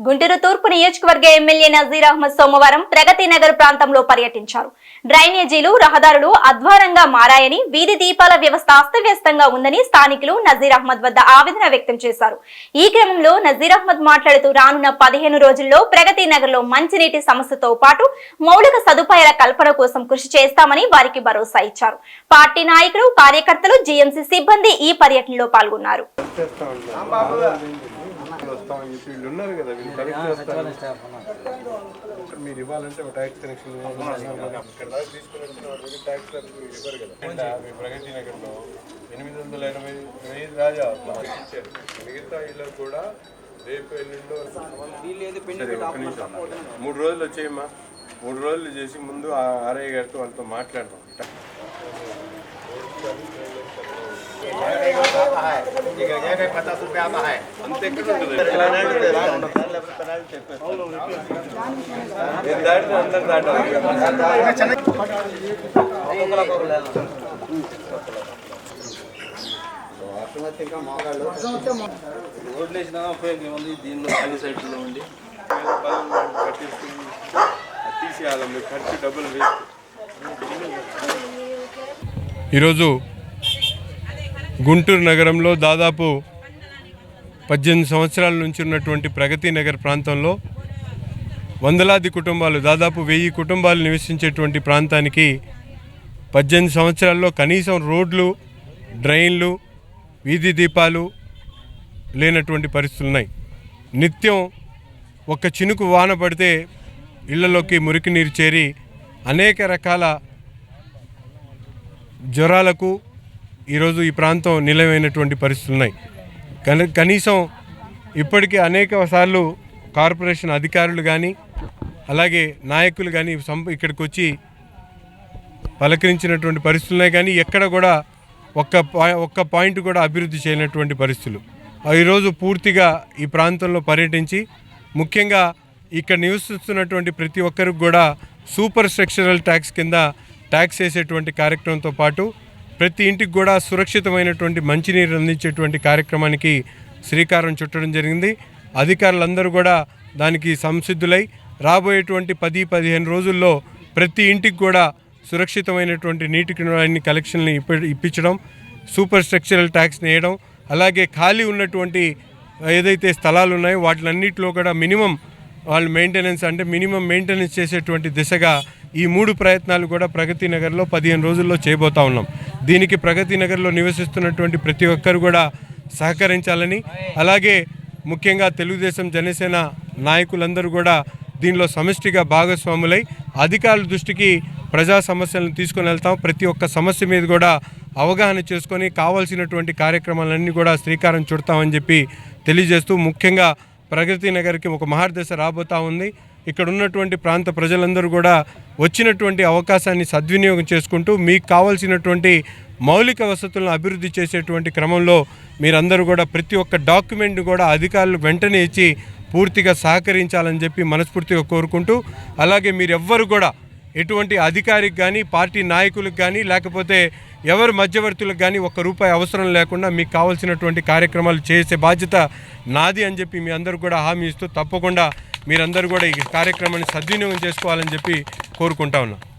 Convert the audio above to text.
గుంటూరు తూర్పు నియోజకవర్గ ఎమ్మెల్యే నజీర్ అహ్మద్ సోమవారం ప్రగతి నగర్ ప్రాంతంలో పర్యటించారు. డ్రైనేజీలు రహదారులు అధ్వారంగా మారాయని వీధి దీపాల వ్యవస్థ అస్తవ్యస్తంగా ఉందని స్థానికులు నజీర్ అహ్మద్ వద్ద ఆవేదన వ్యక్తం చేశారు. ఈ క్రమంలో నజీర్ అహ్మద్ మాట్లాడుతూ రానున్న పదిహేను రోజుల్లో ప్రగతి నగర్లో మంచినీటి సమస్యతో పాటు మౌలిక సదుపాయాల కల్పన కోసం కృషి చేస్తామని వారికి భరోసా ఇచ్చారు. పార్టీ నాయకులు కార్యకర్తలు జీఎంసీ సిబ్బంది ఈ పర్యటనలో పాల్గొన్నారు. ఉంటాం వస్తామని చెప్పి వీళ్ళు ఉన్నారు కదా వీళ్ళు కనెక్ట్ చేస్తారు మీరు ఇవ్వాలంటే ఒక ట్యాక్స్ కనెక్షన్ ఇక్కడ దాకా తీసుకుని వచ్చిన వాళ్ళకి ట్యాక్స్ ఇవ్వరు కదా. మీ ప్రగతి నగర్లో ఎనిమిది వందల ఎనభై ఐదు రాజా ఇచ్చారు. మిగతా ఇళ్ళకు కూడా రేపు ఎల్లుండో. మూడు రోజులు వచ్చేయమ్మా. మూడు రోజులు చేసి ముందు ఆర్ఐ గారితో వాళ్ళతో మాట్లాడదాం. యాభై దీనిలో అన్ని సైడ్లో ఉండి కట్టిస్తుంది తీసేయాలి ఖర్చు డబ్బులు వేస్ట్ ఈరోజు గుంటూరు నగరంలో దాదాపు పద్దెనిమిది సంవత్సరాల నుంచి ఉన్నటువంటి ప్రగతి నగర్ ప్రాంతంలో వందలాది కుటుంబాలు దాదాపు వెయ్యి కుటుంబాలు నివసించేటువంటి ప్రాంతానికి పద్దెనిమిది సంవత్సరాల్లో కనీసం రోడ్లు డ్రైన్లు వీధి దీపాలు లేనటువంటి పరిస్థితులు ఉన్నాయి. నిత్యం ఒక చినుకు వాన పడితే ఇళ్ళలోకి మురికి నీరు చేరి అనేక రకాల జ్వరాలకు ఈరోజు ఈ ప్రాంతం నిలవైనటువంటి పరిస్థితులు ఉన్నాయి. కన కనీసం ఇప్పటికే అనేక సార్లు కార్పొరేషన్ అధికారులు కానీ అలాగే నాయకులు కానీ ఇక్కడికి వచ్చి పలకరించినటువంటి పరిస్థితులు ఉన్నాయి. కానీ ఎక్కడ కూడా ఒక్క ఒక్క పాయింట్ కూడా అభివృద్ధి చేయనటువంటి పరిస్థితులు. ఈరోజు పూర్తిగా ఈ ప్రాంతంలో పర్యటించి ముఖ్యంగా ఇక్కడ నివసిస్తున్నటువంటి ప్రతి ఒక్కరికి కూడా సూపర్ స్ట్రక్చరల్ ట్యాక్స్ కింద ట్యాక్స్ వేసేటువంటి కార్యక్రమంతో పాటు ప్రతి ఇంటికి కూడా సురక్షితమైనటువంటి మంచినీరు అందించేటువంటి కార్యక్రమానికి శ్రీకారం చుట్టడం జరిగింది. అధికారులందరూ కూడా దానికి సంసిద్ధులై రాబోయేటువంటి పది పదిహేను రోజుల్లో ప్రతి ఇంటికి కూడా సురక్షితమైనటువంటి నీటికి అన్ని కలెక్షన్లు ఇప్ప ఇప్పించడం సూపర్ స్ట్రక్చరల్ ట్యాక్స్ వేయడం అలాగే ఖాళీ ఉన్నటువంటి ఏదైతే స్థలాలు ఉన్నాయో వాటిలన్నిటిలో కూడా మినిమం వాళ్ళు మెయింటెనెన్స్ అంటే మినిమం మెయింటెనెన్స్ చేసేటువంటి దిశగా ఈ మూడు ప్రయత్నాలు కూడా ప్రగతి నగర్లో పదిహేను రోజుల్లో చేయబోతా ఉన్నాం. దీనికి ప్రగతి నగర్లో నివసిస్తున్నటువంటి ప్రతి ఒక్కరు కూడా సహకరించాలని అలాగే ముఖ్యంగా తెలుగుదేశం జనసేన నాయకులందరూ కూడా దీనిలో సమిష్టిగా భాగస్వాములై అధికారుల దృష్టికి ప్రజా సమస్యలను తీసుకొని వెళ్తాం. ప్రతి ఒక్క సమస్య మీద కూడా అవగాహన చేసుకొని కావాల్సినటువంటి కార్యక్రమాలన్నీ కూడా శ్రీకారం చుడతామని చెప్పి తెలియజేస్తూ ముఖ్యంగా ప్రగతి నగర్కి ఒక మహార్దశ రాబోతా ఉంది. ఇక్కడ ఉన్నటువంటి ప్రాంత ప్రజలందరూ కూడా వచ్చినటువంటి అవకాశాన్ని సద్వినియోగం చేసుకుంటూ మీకు కావాల్సినటువంటి మౌలిక వసతులను అభివృద్ధి చేసేటువంటి క్రమంలో మీరందరూ కూడా ప్రతి ఒక్క డాక్యుమెంట్ కూడా అధికారులు వెంటనే ఇచ్చి పూర్తిగా సహకరించాలని చెప్పి మనస్ఫూర్తిగా కోరుకుంటూ అలాగే మీరెవ్వరు కూడా ఎటువంటి అధికారికి కానీ పార్టీ నాయకులకు కానీ లేకపోతే ఎవరు మధ్యవర్తులకు కానీ ఒక్క రూపాయి అవసరం లేకుండా మీకు కావాల్సినటువంటి కార్యక్రమాలు చేసే బాధ్యత నాది అని చెప్పి మీ అందరూ కూడా హామీ ఇస్తూ తప్పకుండా మీరందరూ కూడా ఈ కార్యక్రమాన్ని సద్వినియోగం చేసుకోవాలని చెప్పి కోరుకుంటా ఉన్నా.